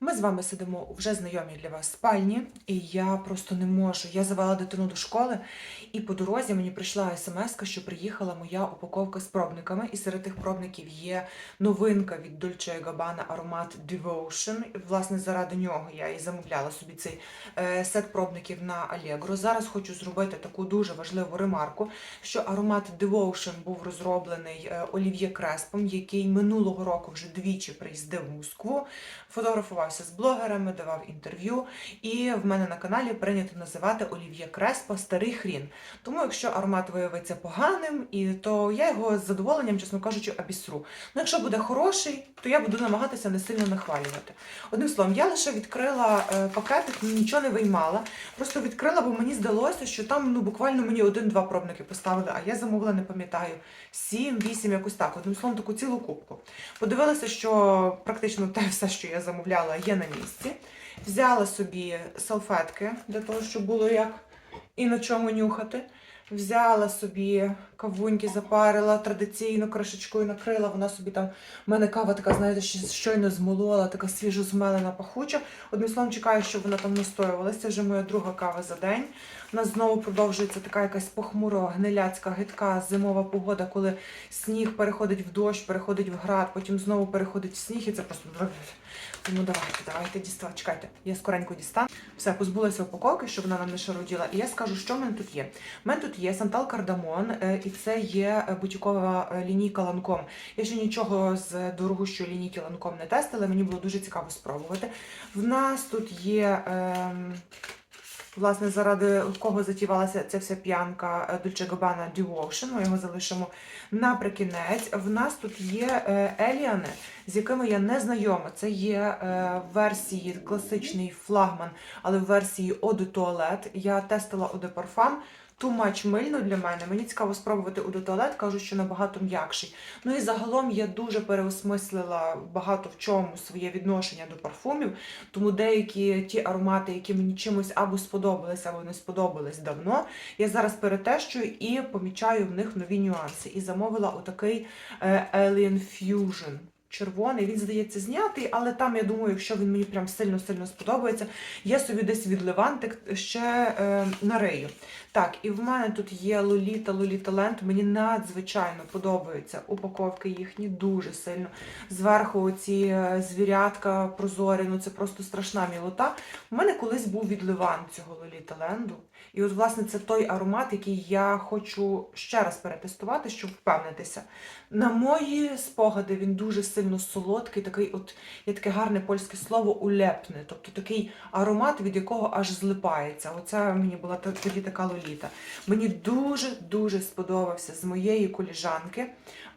Ми з вами сидимо у вже знайомій для вас спальні, і я просто не можу. Я завела дитину до школи, і по дорозі мені прийшла смс, що приїхала моя упаковка з пробниками. І серед тих пробників є новинка від Dolce Gabbana аромат Devotion. І, власне, заради нього я і замовляла собі цей е, сет пробників на Allegro. Зараз хочу зробити таку дуже важливу ремарку, що аромат Devotion був розроблений е, Олів'є Креспом, який минулого року вже двічі приїздив в Москву фотографувався з блогерами, давав інтерв'ю. І в мене на каналі прийнято називати Олів'є Креспо старий хрін. Тому, якщо аромат виявиться поганим, і то я його з задоволенням, чесно кажучи, обісру. Ну, якщо буде хороший, то я буду намагатися не сильно нахвалювати. Одним словом, я лише відкрила е, пакетик, нічого не виймала. Просто відкрила, бо мені здалося, що там ну буквально мені один-два пробники поставили, а я замовила, не пам'ятаю, сім, вісім, якось так. Одним словом, таку цілу кубку. Подивилася, що практично те все, що я замовляла, є на місці. Взяла собі салфетки для того, щоб було як і на чому нюхати. Взяла собі кавуньки, запарила традиційно кришечкою накрила. Вона собі там. У мене кава така, знаєте, щойно змолола, така свіжо змелена пахуча. Одним словом, чекаю, щоб вона там настоювалася. Це вже моя друга кава за день. У нас знову продовжується така якась похмура, гниляцька, гидка зимова погода, коли сніг переходить в дощ, переходить в град, потім знову переходить в сніг, і це просто. Тому давайте, давайте діставати. Чекайте, я скоренько дістану. Все, позбулася упаковки, щоб вона нам не шароділа. І я скажу, що в мене тут є. У мене тут є Сантал Кардамон, е, і це є е, бутікова е, лінійка Ланком. Я ще нічого з дорогущої лінійки Ланком не тестила, мені було дуже цікаво спробувати. В нас тут є. Ем... Власне, заради кого затівалася ця вся п'янка е, Dolce Gabbana Devotion, ми його залишимо наприкінець. В нас тут є е, Еліани, з якими я не знайома. Це є е, версії класичний флагман, але в версії Eau de Toilette. Я тестила Eau de Parfum. Too much мильно для мене. Мені цікаво спробувати у туалет, кажуть, що набагато м'якший. Ну і загалом я дуже переосмислила багато в чому своє відношення до парфумів. Тому деякі ті аромати, які мені чимось або сподобались, або не сподобались давно, я зараз перетещую і помічаю в них нові нюанси. І замовила отакий е, Alien Fusion. Червоний, він здається знятий, але там, я думаю, якщо він мені прям сильно-сильно сподобається, я собі десь від Левантик ще е, нарию. Так, і в мене тут є Лоліта, Лоліта Ленд. Мені надзвичайно подобаються упаковки їхні, дуже сильно. Зверху оці е, звірятка прозорі, ну це просто страшна мілота. У мене колись був від Леван цього Лоліта Ленду. І от, власне, це той аромат, який я хочу ще раз перетестувати, щоб впевнитися. На мої спогади він дуже сильно солодкий, такий, от є таке гарне польське слово улепне, тобто такий аромат, від якого аж злипається. Оце мені була тоді така лоліта. Мені дуже-дуже сподобався з моєї коліжанки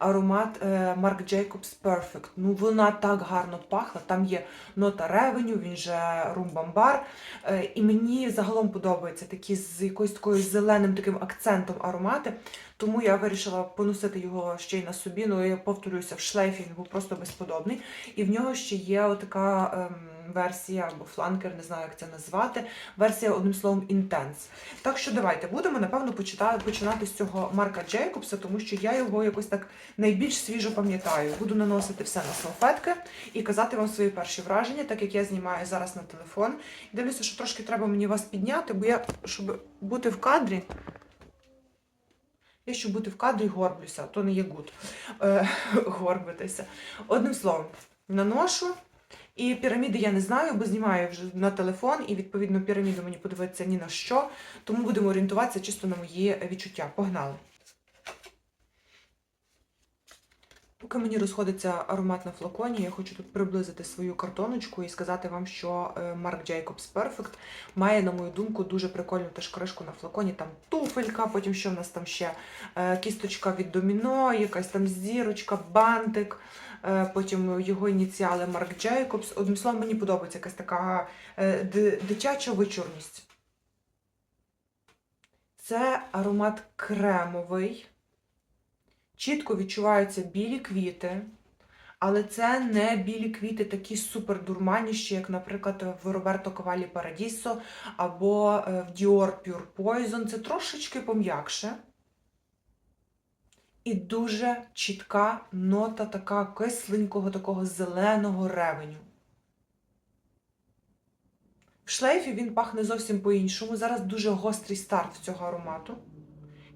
аромат е, Marc Jacobs Perfect. Ну, вона так гарно пахла. Там є нота ревеню, він же румбамбар. Е, І мені загалом подобаються такі з якоюсь такою зеленим таким акцентом аромати. Тому я вирішила поносити його ще й на собі. Ну, я повторююся, в шлейфі він був просто безподобний. І в нього ще є отака ем, версія або фланкер, не знаю, як це назвати. Версія, одним словом, Intense. Так що давайте будемо, напевно, починати з цього Марка Джейкобса, тому що я його якось так найбільш свіжо пам'ятаю. Буду наносити все на салфетки і казати вам свої перші враження, так як я знімаю зараз на телефон. Дивлюся, що трошки треба мені вас підняти, бо я, щоб бути в кадрі. Я щоб бути в кадрі горблюся, то не є гуд е, горбитися. Одним словом, наношу. І піраміди я не знаю, бо знімаю вже на телефон, і відповідно піраміду мені подивитися ні на що. Тому будемо орієнтуватися чисто на мої відчуття. Погнали. Поки мені розходиться аромат на флаконі, я хочу тут приблизити свою картоночку і сказати вам, що е, Marc Jacobs Perfect має, на мою думку, дуже прикольну теж кришку на флаконі. Там туфелька, потім що в нас там ще Е, кісточка від доміно, якась там зірочка, бантик, е, потім його ініціали Марк Джейкобс. Одним словом, мені подобається якась така дитяча вичурність. Це аромат кремовий. Чітко відчуваються білі квіти, але це не білі квіти такі супер дурманіші, як, наприклад, в Роберто Кавалі Парадісо або е, в Dior Pure Poison. Це трошечки пом'якше. І дуже чітка нота така кисленького, такого зеленого ревеню. В шлейфі він пахне зовсім по-іншому. Зараз дуже гострий старт цього аромату.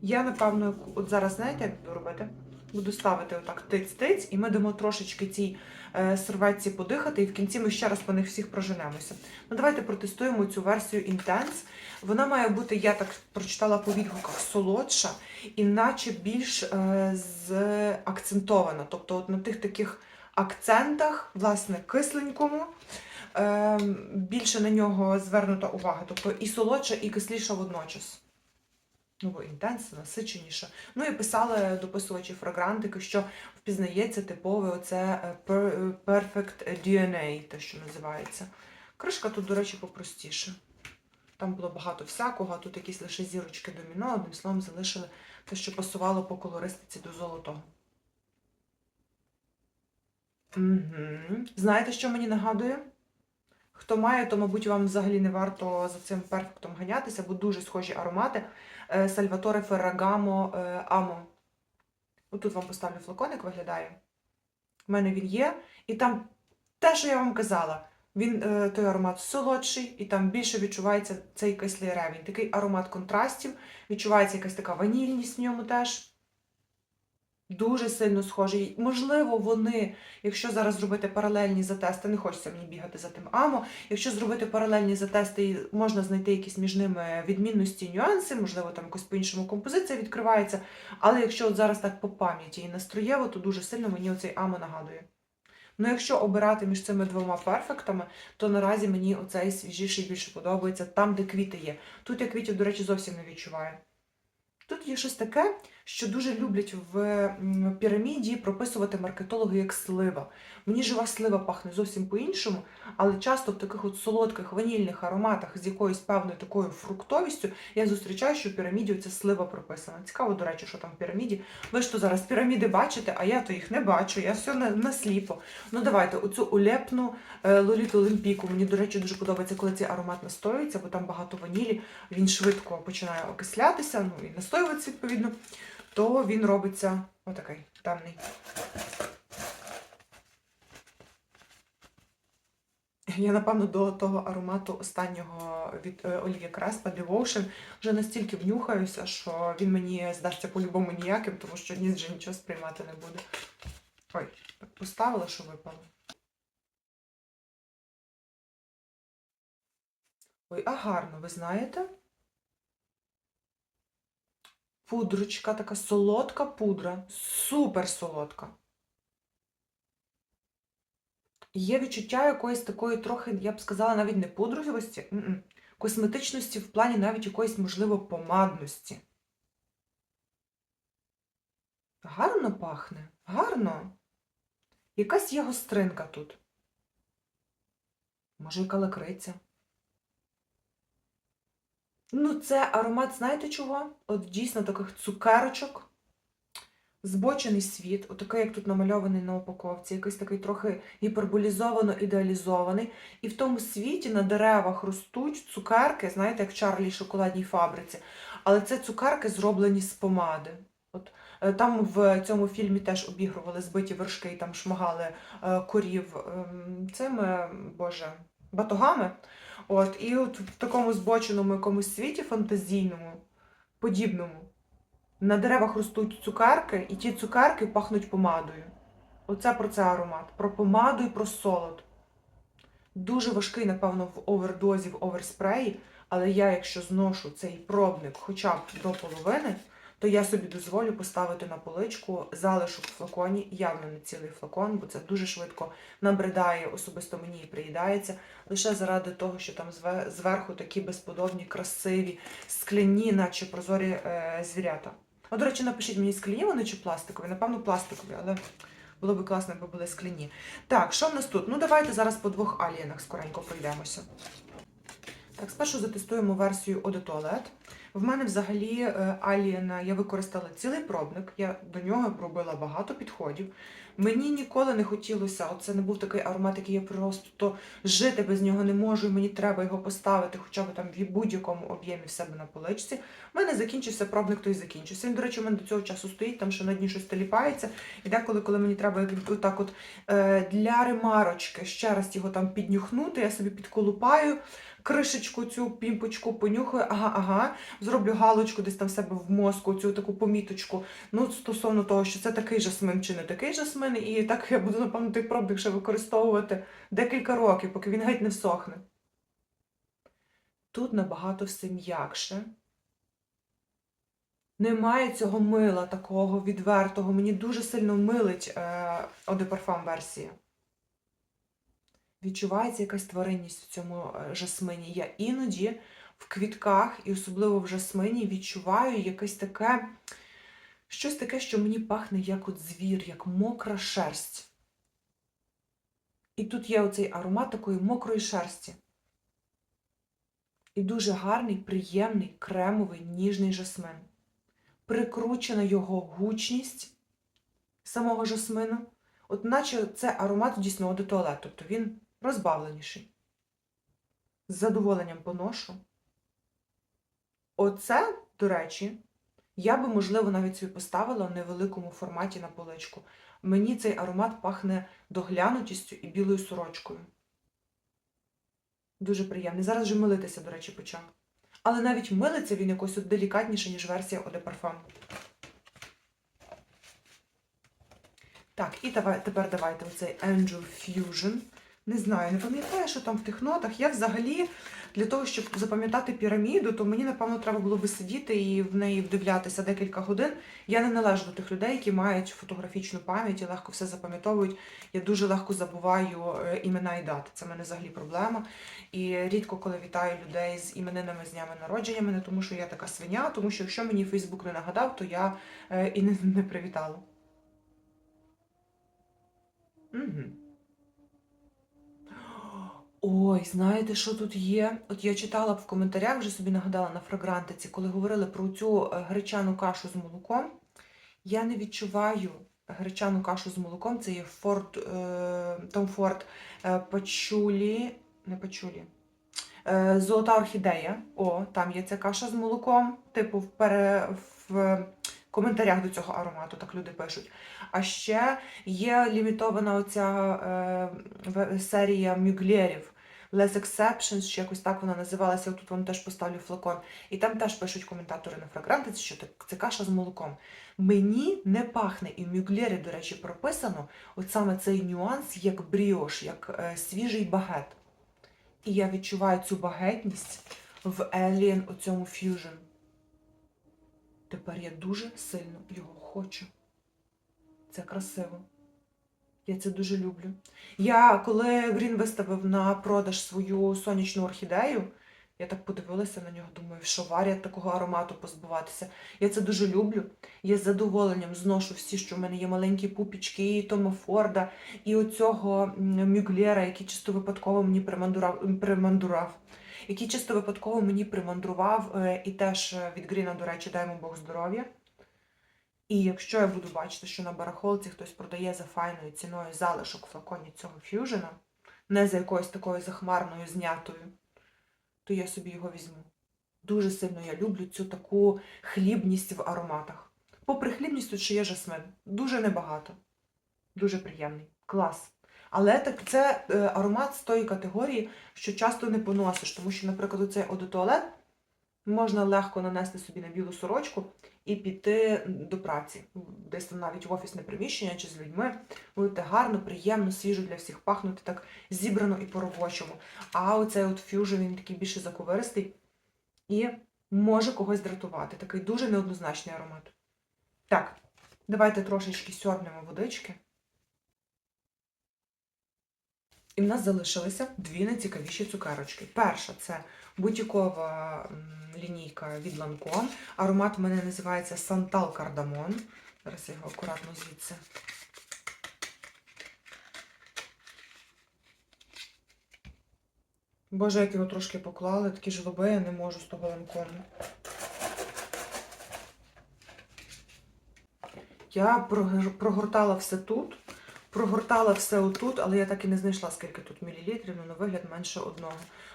Я, напевно, от зараз, знаєте, як буду робити? Буду ставити отак тиць-тиць, і ми дамо трошечки цій е, серветці подихати, і в кінці ми ще раз по них всіх проженемося. Ну, давайте протестуємо цю версію Intense. Вона має бути, я так прочитала по відгуках, солодша і наче більш е, акцентована. Тобто от на тих таких акцентах, власне, кисленькому, е, більше на нього звернута увага. Тобто і солодша, і кисліша водночас. Ну, бо інтенсивно, насиченіше. Ну і писали дописувачі фрагрантики, що впізнається типове оце е, Perfect DNA, те, що називається. Кришка тут, до речі, попростіше. Там було багато всякого, а тут якісь лише зірочки доміно, одним словом, залишили те, що пасувало по колористиці до золотого. Угу. Знаєте, що мені нагадує? Хто має, то, мабуть, вам взагалі не варто за цим перфектом ганятися, бо дуже схожі аромати. Е, Сальваторе Феррагамо е, Амо. Отут вам поставлю флаконик, виглядає. У мене він є. І там те, що я вам казала, він е, той аромат солодший, і там більше відчувається цей кислий ревень. Такий аромат контрастів, відчувається якась така ванільність в ньому теж. Дуже сильно схожий. Можливо, вони, якщо зараз зробити паралельні затести, не хочеться мені бігати за тим амо. Якщо зробити паралельні затести, можна знайти якісь між ними відмінності, нюанси, можливо, там якось по-іншому композиція відкривається. Але якщо от зараз так по пам'яті і настроєво, то дуже сильно мені оцей амо нагадує. Ну, якщо обирати між цими двома перфектами, то наразі мені оцей свіжіший більше подобається там, де квіти є. Тут я квітів, до речі, зовсім не відчуваю. Тут є щось таке, що дуже люблять в піраміді прописувати маркетологи як слива. Мені жива слива пахне зовсім по-іншому, але часто в таких от солодких ванільних ароматах з якоюсь певною такою фруктовістю я зустрічаю, що в піраміді оця слива прописана. Цікаво, до речі, що там в піраміді. Ви ж то зараз піраміди бачите, а я то їх не бачу, я все на, насліпо. Ну давайте, оцю улепну е, Лоліту Олімпіку. Мені, до речі, дуже подобається, коли цей аромат настоюється, бо там багато ванілі, він швидко починає окислятися, ну і настоюватися відповідно, то він робиться отакий темний. Я, напевно, до того аромату останнього від Олів'є Креспа Devotion вже настільки внюхаюся, що він мені здасться по-любому ніяким, тому що ніс вже нічого сприймати не буде. Ой, поставила, що випало. Ой, а гарно, ви знаєте? Пудрочка, така солодка пудра, супер солодка. Є відчуття якоїсь такої трохи, я б сказала, навіть не пудровості, косметичності в плані навіть якоїсь, можливо, помадності. Гарно пахне, гарно. Якась є гостринка тут. Може, яка лакриця. Ну, це аромат, знаєте чого? От дійсно таких цукерочок. Збочений світ, отакий, як тут намальований на упаковці, якийсь такий трохи гіперболізовано ідеалізований. І в тому світі на деревах ростуть цукерки, знаєте, як в Чарлі шоколадній фабриці. Але це цукерки зроблені з помади. От е, там в цьому фільмі теж обігрували збиті вершки і там шмагали е, корів ем, цими, боже, батогами. От, і от в такому збоченому якомусь світі фантазійному, подібному. На деревах ростуть цукерки, і ті цукерки пахнуть помадою. Оце про це аромат. Про помаду і про солод. Дуже важкий, напевно, в овердозі, в оверспреї, але я, якщо зношу цей пробник хоча б до половини, то я собі дозволю поставити на поличку залишок в флаконі, явно не цілий флакон, бо це дуже швидко набридає, особисто мені і приїдається, лише заради того, що там зверху такі безподобні, красиві, скляні, наче прозорі е, звірята. А, до речі, напишіть мені, скляні вони чи пластикові? Напевно, пластикові, але було б класно, якби були скляні. Так, що в нас тут? Ну, давайте зараз по двох алієнах скоренько пройдемося. Так, спершу затестуємо версію Toilette. В мене взагалі е, я використала цілий пробник, я до нього робила багато підходів. Мені ніколи не хотілося, оце не був такий аромат, який я просто жити без нього не можу, і мені треба його поставити хоча б там в будь-якому об'ємі в себе на поличці. У мене закінчився пробник, той закінчився. Він, до речі, у мене до цього часу стоїть, там ще на дні щось теліпається. І деколи, коли мені треба отак от е, для ремарочки ще раз його там піднюхнути, я собі підколупаю, кришечку цю пімпочку понюхаю, ага, ага, зроблю галочку десь там в себе в мозку, цю таку поміточку. Ну, стосовно того, що це такий жасмин чи не такий жасмин, і так я буду, напевно, той пробник ще використовувати декілька років, поки він геть не всохне. Тут набагато все м'якше. Немає цього мила такого відвертого. Мені дуже сильно милить е, Parfum версія. Відчувається якась тваринність в цьому е, жасмині. Я іноді в квітках, і особливо в жасмині, відчуваю якесь таке, щось таке, що мені пахне як от звір, як мокра шерсть. І тут є оцей аромат такої мокрої шерсті. І дуже гарний, приємний, кремовий, ніжний жасмин. Прикручена його гучність самого жасмину. От наче це аромат дійсно до туалету, тобто він розбавленіший. З задоволенням поношу. Оце, до речі, я би, можливо, навіть собі поставила в невеликому форматі на поличку. Мені цей аромат пахне доглянутістю і білою сорочкою. Дуже приємний. Зараз вже милитися, до речі, почав. Але навіть милиться він якось от делікатніше, ніж версія de Parfum. Так, і давай, тепер давайте оцей Angel Fusion. Не знаю, не пам'ятаю, що там в тих нотах. Я взагалі для того, щоб запам'ятати піраміду, то мені, напевно, треба було би сидіти і в неї вдивлятися декілька годин. Я не належу до тих людей, які мають фотографічну пам'ять і легко все запам'ятовують. Я дуже легко забуваю е, імена і дати. Це в мене взагалі проблема. І рідко коли вітаю людей з іменинами з днями народженнями, не тому що я така свиня, тому що якщо мені Фейсбук не нагадав, то я е, і не, не привітала. Угу. Ой, знаєте, що тут є? От я читала в коментарях, вже собі нагадала на фрагрантиці, коли говорили про цю е, гречану кашу з молоком. Я не відчуваю гречану кашу з молоком. Це є Форд, е, Tom Ford е, пачулі, не пачулі. Золота орхідея. О, там є ця каша з молоком. Типу, в, пере, в коментарях до цього аромату, так люди пишуть. А ще є лімітована оця е, серія мюглерів. Less Exceptions, чи якось так вона називалася. Тут вам теж поставлю флакон. І там теж пишуть коментатори на фрагрантиці, що це, каша з молоком. Мені не пахне, і в мюглері, до речі, прописано от саме цей нюанс, як бріош, як е, свіжий багет. І я відчуваю цю багетність в Alien у цьому Fusion. Тепер я дуже сильно його хочу. Це красиво. Я це дуже люблю. Я коли Грін виставив на продаж свою сонячну орхідею, я так подивилася на нього, думаю, що варять такого аромату позбуватися. Я це дуже люблю. Я з задоволенням зношу всі, що в мене є маленькі пупічки, і Тома Форда, і оцього м, Мюглера, який чисто випадково мені примандурав, примандурав. Який чисто випадково мені примандрував, е, і теж е, від Гріна, до речі, дай Бог здоров'я. І якщо я буду бачити, що на барахолці хтось продає за файною ціною залишок флаконі цього ф'южена, не за якоюсь такою захмарною знятою, то я собі його візьму. Дуже сильно я люблю цю таку хлібність в ароматах. Попри хлібність, тут ще є жасмин. Дуже небагато. Дуже приємний. Клас. Але так це е, аромат з тої категорії, що часто не поносиш, тому що, наприклад, оцей одотуалет можна легко нанести собі на білу сорочку і піти до праці. Десь там навіть в офісне приміщення чи з людьми. Будете гарно, приємно, свіжо для всіх пахнути, так зібрано і по-робочому. А оцей от фюжн, він такий більше заковиристий і може когось дратувати. Такий дуже неоднозначний аромат. Так, давайте трошечки сьорбнемо водички. І в нас залишилися дві найцікавіші цукерочки. Перша це бутікова лінійка від Lancome. Аромат у мене називається Сантал Кардамон. Зараз я його акуратно звідси. Боже, як його трошки поклали, такі жлоби, я не можу з того ланкому. Я прогортала все тут, прогортала все отут, але я так і не знайшла, скільки тут мілілітрів, ну на вигляд менше одного.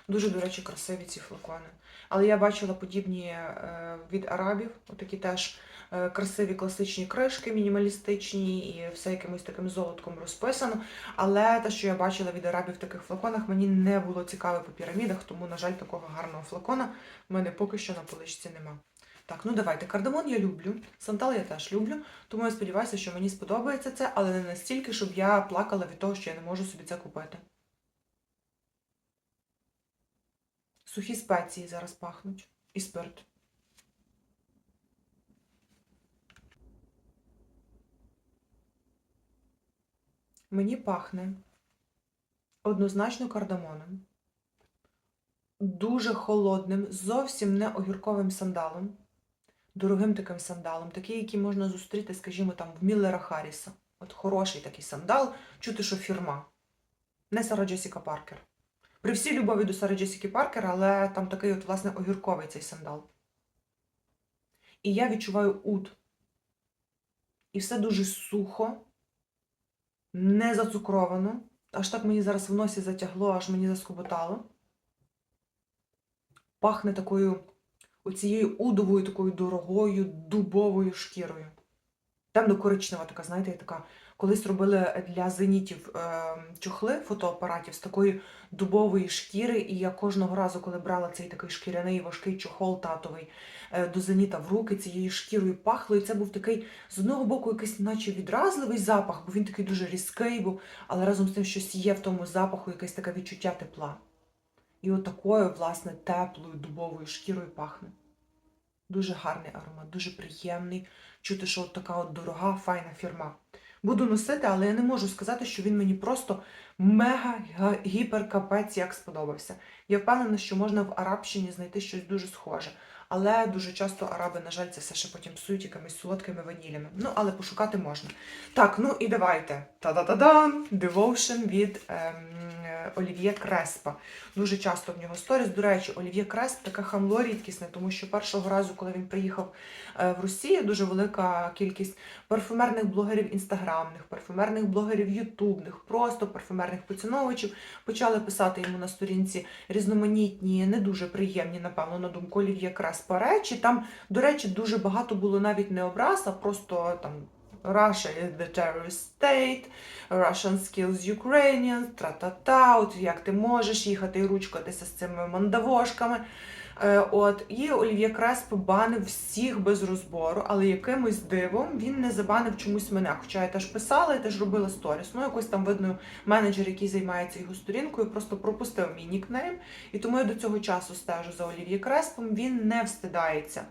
Дуже, до речі, красиві ці флакони. Але я бачила подібні е, від арабів, отакі теж е, красиві класичні кришки, мінімалістичні, і все якимось таким золотком розписано. Але те, що я бачила від арабів в таких флаконах, мені не було цікаво по пірамідах, тому, на жаль, такого гарного флакона в мене поки що на поличці нема. Так, ну давайте. Кардамон я люблю, сантал я теж люблю, тому я сподіваюся, що мені сподобається це, але не настільки, щоб я плакала від того, що я не можу собі це купити. Сухі спеції зараз пахнуть. І спирт. Мені пахне однозначно кардамоном, дуже холодним, зовсім не огірковим сандалом, дорогим таким сандалом, такий, який можна зустріти, скажімо, там в Міллера Харріса. От хороший такий сандал, чути, що фірма. Не Сара Джесіка Паркер. При всій любові до Сари Джесіки Паркер, але там такий от, власне, огірковий цей сандал. І я відчуваю уд. І все дуже сухо, не зацукровано. Аж так мені зараз в носі затягло, аж мені заскоботало. Пахне такою оцією удовою, такою дорогою дубовою шкірою. Темно-коричнева така, знаєте, така. Колись робили для зенітів е, чохли фотоапаратів з такої дубової шкіри, і я кожного разу, коли брала цей такий шкіряний важкий чохол татовий е, до зеніта в руки, цією шкірою пахло, і це був такий з одного боку якийсь, наче відразливий запах, бо він такий дуже різкий був, але разом з тим щось є в тому запаху, якесь таке відчуття тепла. І от такою, власне, теплою дубовою шкірою пахне. Дуже гарний аромат, дуже приємний. Чути, що от така от дорога, файна фірма. Буду носити, але я не можу сказати, що він мені просто мега-гіперкапець як сподобався. Я впевнена, що можна в арабщині знайти щось дуже схоже. Але дуже часто араби, на жаль, це все ще потім псують якимись солодкими ванілями. Ну, але пошукати можна. Так, ну і давайте. Та-да-да-дан! Devotion від ем, Олів'є Креспа. Дуже часто в нього сторіс. До речі, Олів'є Кресп таке хамло рідкісне, тому що першого разу, коли він приїхав е, в Росію, дуже велика кількість парфюмерних блогерів інстаграмних, парфюмерних блогерів ютубних, просто парфюмерних поціновувачів почали писати йому на сторінці різноманітні, не дуже приємні, напевно, на думку Олів'є Креспа речі. Там, до речі, дуже багато було навіть не образ, а просто там. Russia is the terrorist state, Russian skills Ukrainians, тра-та-та, от як ти можеш їхати і ручкатися з цими мандавошками. Е, От, і Олів'є Кресп банив всіх без розбору, але якимось дивом він не забанив чомусь мене. Хоча я теж писала, я теж робила сторіс. Ну, якось там видно, менеджер, який займається його сторінкою, просто пропустив мій нікнейм. І тому я до цього часу стежу за Олів'є Креспом. Він не встидається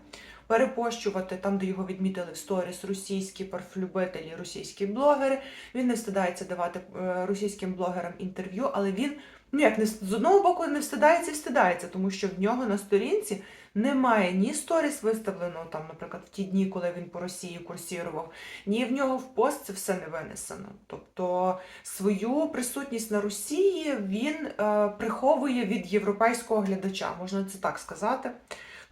перепощувати там, де його відмітили в сторіс російські парфлюбителі, російські блогери. Він не встидається давати е, російським блогерам інтерв'ю, але він ну як не з одного боку не встидається встидається, тому що в нього на сторінці немає ні сторіс виставлено там, наприклад, в ті дні, коли він по Росії курсірував, ні в нього в пост це все не винесено. Тобто свою присутність на Росії він е, приховує від європейського глядача, можна це так сказати.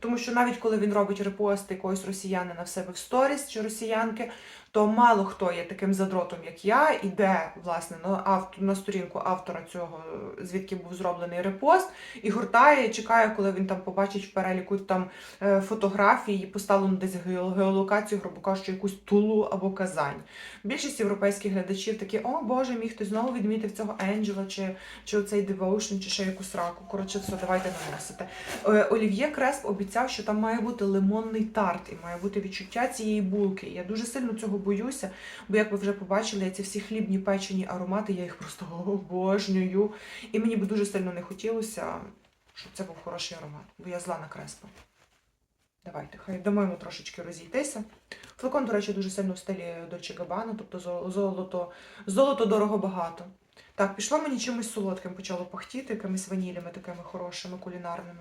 Тому що навіть коли він робить репост якогось росіянина в себе в сторіс чи росіянки, то мало хто є таким задротом, як я, іде власне на авто на сторінку автора цього, звідки був зроблений репост, і гуртає, і чекає, коли він там побачить в переліку там е, фотографії, поставлено десь геолокацію, грубо кажучи, якусь тулу або казань. Більшість європейських глядачів такі, о Боже, мій хтось знову відмітив цього Енджела, чи, чи оцей Devotion, чи ще якусь раку. Коротше, все, давайте наносити. Е, Олів'є Кресп обіцяв, що там має бути лимонний тарт і має бути відчуття цієї булки. Я дуже сильно цього боюся, бо як ви вже побачили, ці всі хлібні печені аромати, я їх просто обожнюю. І мені би дуже сильно не хотілося, щоб це був хороший аромат, бо я зла на Креспа. Давайте, хай дамо йому трошечки розійтися. Флакон, до речі, дуже сильно в стилі Dolce Gabbana, тобто золото, золото дорого багато. Так, пішло мені чимось солодким, почало пахтіти, якимись ванілями такими хорошими, кулінарними.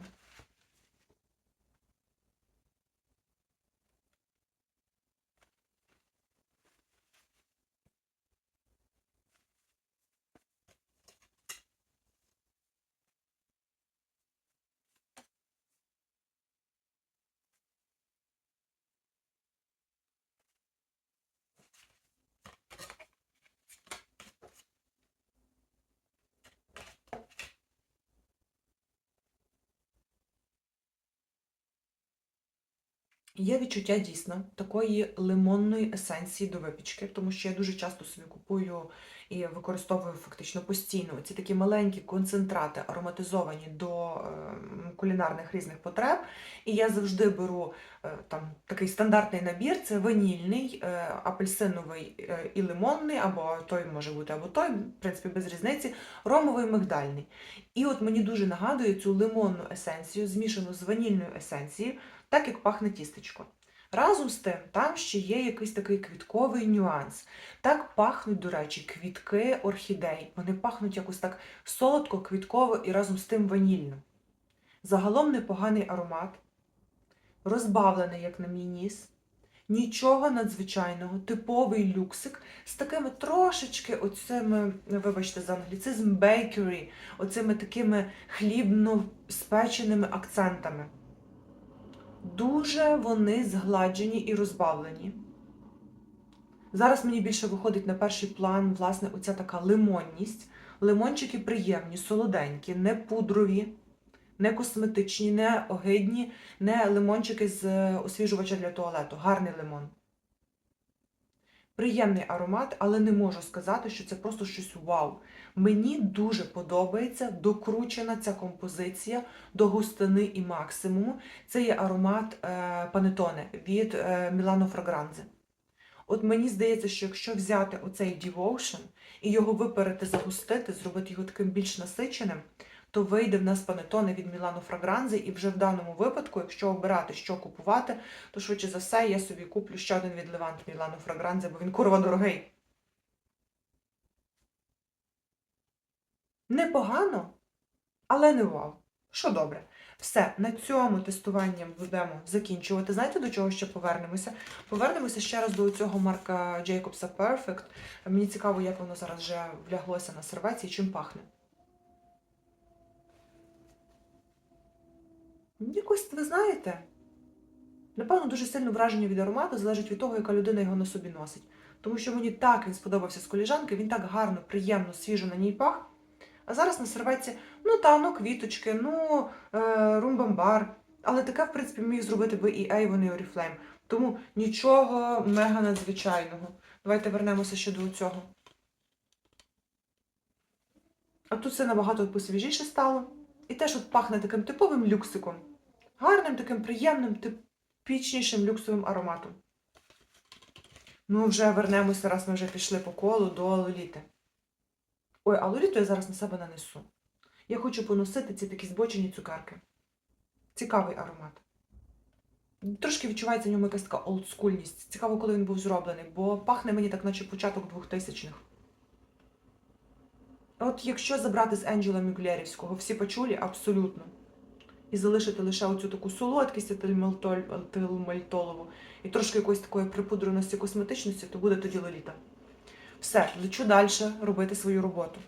Є відчуття дійсно такої лимонної есенції до випічки, тому що я дуже часто собі купую і використовую фактично постійно ці такі маленькі концентрати, ароматизовані до ем, кулінарних різних потреб. І я завжди беру е, там такий стандартний набір: це ванільний, е, апельсиновий е, і лимонний, або той може бути, або той, в принципі, без різниці, ромовий мигдальний. І от мені дуже нагадує цю лимонну есенцію, змішану з ванільною есенцією, так як пахне тістечко. Разом з тим, там ще є якийсь такий квітковий нюанс. Так пахнуть, до речі, квітки орхідей. Вони пахнуть якось так солодко, квітково і разом з тим ванільно. Загалом непоганий аромат, розбавлений, як на мій ніс. Нічого надзвичайного, типовий люксик з такими трошечки оцими, вибачте за англіцизм, бейкері, оцими такими хлібно спеченими акцентами. Дуже вони згладжені і розбавлені. Зараз мені більше виходить на перший план, власне, оця така лимонність. Лимончики приємні, солоденькі, не пудрові, не косметичні, не огидні, не лимончики з е, освіжувача для туалету. Гарний лимон. Приємний аромат, але не можу сказати, що це просто щось вау. Мені дуже подобається докручена ця композиція до густини і максимуму. Це є аромат е, панетоне від е, Milano Fragranze. От мені здається, що якщо взяти оцей Devotion і його виперити, загустити, зробити його таким більш насиченим, то вийде в нас панетоне від Milano Fragranze, і вже в даному випадку, якщо обирати, що купувати, то швидше за все я собі куплю ще один від Levant Milano Fragranze, бо він курва дорогий. Непогано, але не вау. Що добре. Все, на цьому тестуванням будемо закінчувати. Знаєте, до чого ще повернемося? Повернемося ще раз до цього марка Jacobsa Perfect. Мені цікаво, як воно зараз вже вляглося на серветці і чим пахне. Якось, ви знаєте, напевно, дуже сильно враження від аромату залежить від того, яка людина його на собі носить. Тому що мені так він сподобався з коліжанки, він так гарно, приємно, свіжо на ній пах. А зараз на серветці, ну та, ну квіточки, ну е, румбамбар. Але таке, в принципі, міг зробити би і Avon, і Oriflame. Тому нічого мега надзвичайного. Давайте вернемося ще до цього. А тут все набагато посвіжіше стало. І теж от пахне таким типовим люксиком. Гарним, таким приємним, типічнішим люксовим ароматом. Ну, вже вернемося, раз ми вже пішли по колу до лоліти. Ой, а лоліту я зараз на себе нанесу. Я хочу поносити ці такі збочені цукерки. Цікавий аромат. Трошки відчувається в ньому якась така олдскульність. Цікаво, коли він був зроблений, бо пахне мені так, наче початок 2000-х. От якщо забрати з Енджела Мюглерівського всі пачулі, абсолютно. І залишити лише оцю таку солодкість ателмальтолову і трошки якоїсь такої припудреності косметичності, то буде тоді лоліта. Все, лечу далі робити свою роботу.